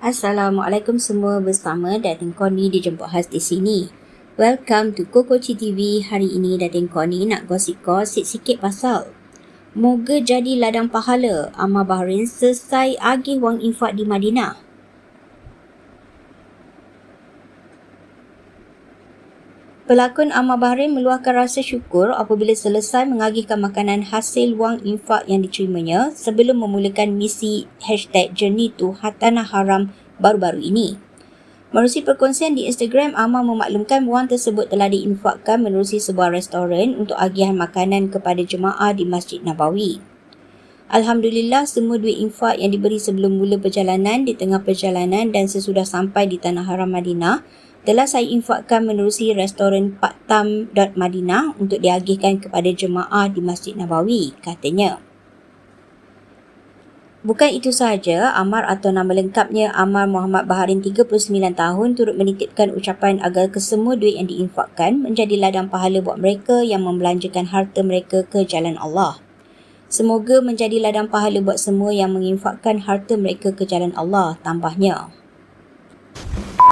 Assalamualaikum semua bersama Datin Koni dijemput khas di sini. Welcome to Kokoci TV. Hari ini Datin Koni nak gosip-gosip sikit pasal Moga jadi ladang pahala. Amal Bahrain selesai agih wang infak di Madinah. Pelakon Amal Bahrain meluahkan rasa syukur apabila selesai mengagihkan makanan hasil wang infak yang diterimanya sebelum memulakan misi hashtag Journey to Hatanah Haram baru-baru ini. Menerusi perkongsian di Instagram, Amal memaklumkan wang tersebut telah diinfakkan menerusi sebuah restoran untuk agihan makanan kepada jemaah di Masjid Nabawi. Alhamdulillah, semua duit infak yang diberi sebelum mula perjalanan, di tengah perjalanan dan sesudah sampai di Tanah Haram Madinah telah saya infakkan menerusi restoran Paktam Madinah untuk diagihkan kepada jemaah di Masjid Nabawi, katanya. Bukan itu sahaja, Amar atau nama lengkapnya Amar Muhammad Baharin 39 tahun turut menitipkan ucapan agar kesemua duit yang diinfakkan menjadi ladang pahala buat mereka yang membelanjakan harta mereka ke jalan Allah. Semoga menjadi ladang pahala buat semua yang menginfakkan harta mereka ke jalan Allah, tambahnya.